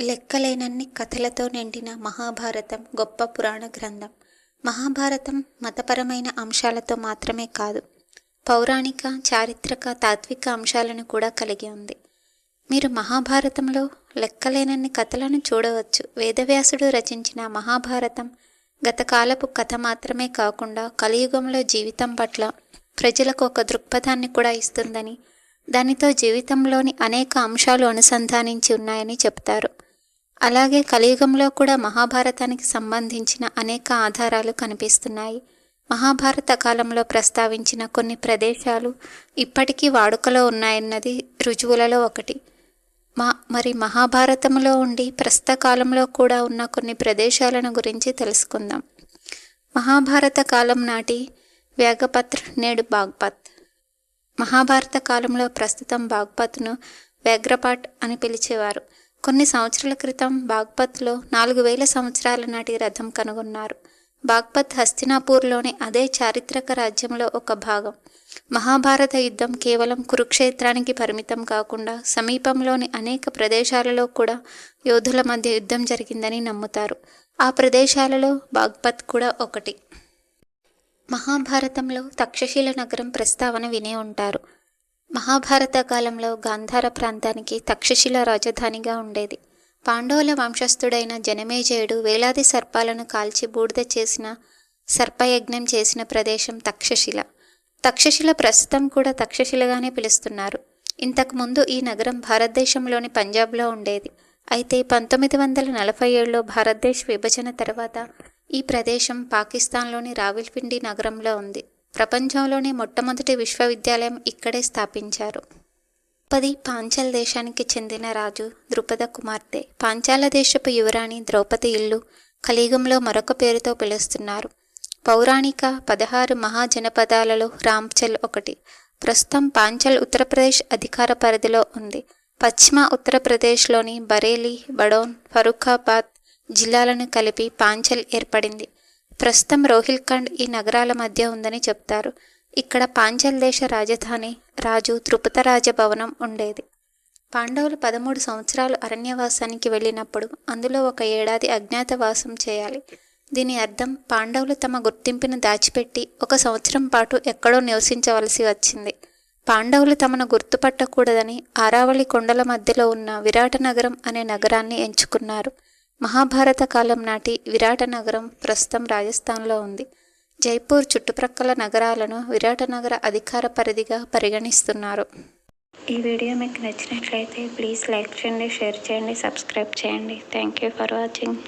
లెక్కలేనన్ని కథలతో నిండిన మహాభారతం గొప్ప పురాణ గ్రంథం. మహాభారతం మతపరమైన అంశాలతో మాత్రమే కాదు పౌరాణిక చారిత్రక తాత్విక అంశాలను కూడా కలిగి ఉంది. మీరు మహాభారతంలో లెక్కలేనన్ని కథలను చూడవచ్చు. వేదవ్యాసుడు రచించిన మహాభారతం గతకాలపు కథ మాత్రమే కాకుండా కలియుగంలో జీవితం పట్ల ప్రజలకు ఒక దృక్పథాన్ని కూడా ఇస్తుందని దానితో జీవితంలోని అనేక అంశాలు అనుసంధానించి ఉన్నాయని చెప్తారు. అలాగే కలియుగంలో కూడా మహాభారతానికి సంబంధించిన అనేక ఆధారాలు కనిపిస్తున్నాయి. మహాభారత కాలంలో ప్రస్తావించిన కొన్ని ప్రదేశాలు ఇప్పటికీ వాడుకలో ఉన్నాయన్నది రుజువులలో ఒకటి. మా మరి మహాభారతంలో ఉండి ప్రస్తుత కాలంలో కూడా ఉన్న కొన్ని ప్రదేశాలను గురించి తెలుసుకుందాం. మహాభారత కాలం నాటి వేగపత్ర నేడు బాగ్పత్ మహాభారత కాలంలో ప్రస్తుతం బాగ్పత్ను వ్యాఘ్రపాట్ అని పిలిచేవారు. కొన్ని సంవత్సరాల క్రితం బాగ్పత్లో నాలుగు వేల సంవత్సరాల నాటి రథం కనుగొన్నారు. బాగ్పత్ హస్తినాపూర్లోని అదే చారిత్రక రాజ్యంలో ఒక భాగం. మహాభారత యుద్ధం కేవలం కురుక్షేత్రానికి పరిమితం కాకుండా సమీపంలోని అనేక ప్రదేశాలలో కూడా యోధుల మధ్య యుద్ధం జరిగిందని నమ్ముతారు. ఆ ప్రదేశాలలో బాగ్పత్ కూడా ఒకటి. మహాభారతంలో తక్షశిల నగరం ప్రస్తావన వినే ఉంటారు. మహాభారత కాలంలో గాంధార ప్రాంతానికి తక్షశిల రాజధానిగా ఉండేది. పాండవుల వంశస్థుడైన జనమేజయుడు వేలాది సర్పాలను కాల్చి బూడిద చేసిన సర్పయజ్ఞం చేసిన ప్రదేశం తక్షశిల. తక్షశిల ప్రస్తుతం కూడా తక్షశిలగానే పిలుస్తున్నారు. ఇంతకుముందు ఈ నగరం భారతదేశంలోని పంజాబ్లో ఉండేది. అయితే పంతొమ్మిది వందల నలభై ఏడులో భారతదేశ విభజన తర్వాత ఈ ప్రదేశం పాకిస్తాన్లోని రావిల్పిండి నగరంలో ఉంది. ప్రపంచంలోనే మొట్టమొదటి విశ్వవిద్యాలయం ఇక్కడే స్థాపించారు. ద్రౌపది పాంచాల దేశానికి చెందిన రాజు ద్రుపద కుమార్తె. పాంచాల దేశపు యువరాణి ద్రౌపది ఇల్లు కలియుగంలో మరొక పేరుతో పిలుస్తున్నారు. పౌరాణిక పదహారు మహాజనపదాలలో రాంచల్ ఒకటి. ప్రస్తుతం పాంచల్ ఉత్తరప్రదేశ్ అధికార పరిధిలో ఉంది. పశ్చిమ ఉత్తరప్రదేశ్లోని బరేలీ బడౌన్ ఫరూఖాబాద్ జిల్లాలను కలిపి పాంచల్ ఏర్పడింది. ప్రస్తుతం రోహిల్ఖండ్ ఈ నగరాల మధ్య ఉందని చెప్తారు. ఇక్కడ పాంచల్ దేశ రాజధాని రాజు త్రుపతరాజ భవనం ఉండేది. పాండవులు పదమూడు సంవత్సరాలు అరణ్యవాసానికి వెళ్ళినప్పుడు అందులో ఒక ఏడాది అజ్ఞాతవాసం చేయాలి. దీని అర్థం పాండవులు తమ గుర్తింపును దాచిపెట్టి ఒక సంవత్సరం పాటు ఎక్కడో నివసించవలసి వచ్చింది. పాండవులు తమను గుర్తుపట్టకూడదని ఆరావళి కొండల మధ్యలో ఉన్న విరాట నగరం అనే నగరాన్ని ఎంచుకున్నారు. మహాభారత కాలం నాటి విరాట నగరం ప్రస్తుతం రాజస్థాన్లో ఉంది. జైపూర్ చుట్టుప్రక్కల నగరాలను విరాట నగర అధికార పరిధిగా పరిగణిస్తున్నారు. ఈ వీడియో మీకు నచ్చినట్లయితే ప్లీజ్ లైక్ చేయండి షేర్ చేయండి సబ్స్క్రైబ్ చేయండి. Thank you for watching.